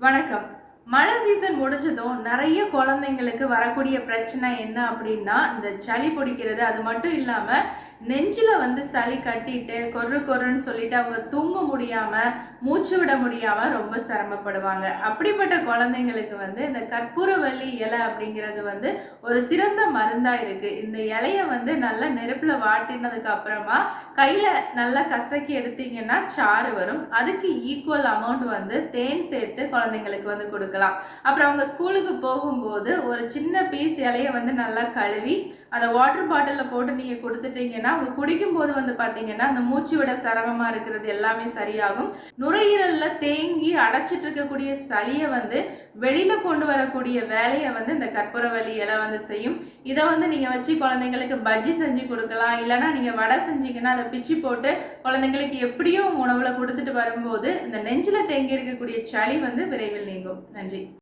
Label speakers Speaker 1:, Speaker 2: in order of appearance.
Speaker 1: வணக்கம். மழை சீசன் முடிஞ்சதும் நிறைய குழந்தைங்களுக்கு வரக்கூடிய பிரச்சனை என்ன அப்படின்னா இந்த சளி பிடிக்கிறது. அது மட்டும் இல்லாமல் நெஞ்சில் வந்து சளி கட்டிட்டு கொர்ரு கொருன்னு சொல்லிட்டு அவங்க தூங்க முடியாமல் மூச்சு விட முடியாமல் ரொம்ப சிரமப்படுவாங்க. அப்படிப்பட்ட குழந்தைங்களுக்கு வந்து இந்த கற்பூரவள்ளி இலை அப்படிங்கிறது வந்து ஒரு சிறந்த மருந்தாக இருக்குது இந்த இலையை வந்து நல்லா நெருப்பில் வாட்டினதுக்கு அப்புறமா கையில் நல்லா கசக்கி எடுத்தீங்கன்னா சாறு வரும். அதுக்கு ஈக்குவல் அமௌண்ட் வந்து தேன் சேர்த்து குழந்தைங்களுக்கு வந்து கொடுக்கலாம். அப்புறம் அவங்க ஸ்கூலுக்கு போகும்போது ஒரு சின்ன பீஸ் இலையை வந்து நல்லா கழுவி அந்த வாட்டர் பாட்டிலில் போட்டு நீங்கள் கொடுத்துட்டீங்கன்னா அவங்க குடிக்கும்போது வந்து பார்த்தீங்கன்னா அந்த மூச்சு விட சிரமமாக இருக்கிறது எல்லாமே சரியாகும். நுரையீரலில் தேங்கி அடைச்சிட்டு இருக்கக்கூடிய சளியை வந்து வெளியில் கொண்டு வரக்கூடிய வேலையை வந்து இந்த கற்பூரவல்லி இலை வந்து செய்யும். இதை வந்து நீங்கள் வச்சு குழந்தைங்களுக்கு பஜ்ஜி செஞ்சு கொடுக்கலாம். இல்லைன்னா நீங்கள் வடை செஞ்சீங்கன்னா அதை பிச்சு போட்டு குழந்தைங்களுக்கு எப்படியும் உணவில் கொடுத்துட்டு வரும்போது இந்த நெஞ்சில் தேங்கி இருக்கக்கூடிய சளி வந்து விரைவில் நீங்கும். நன்றி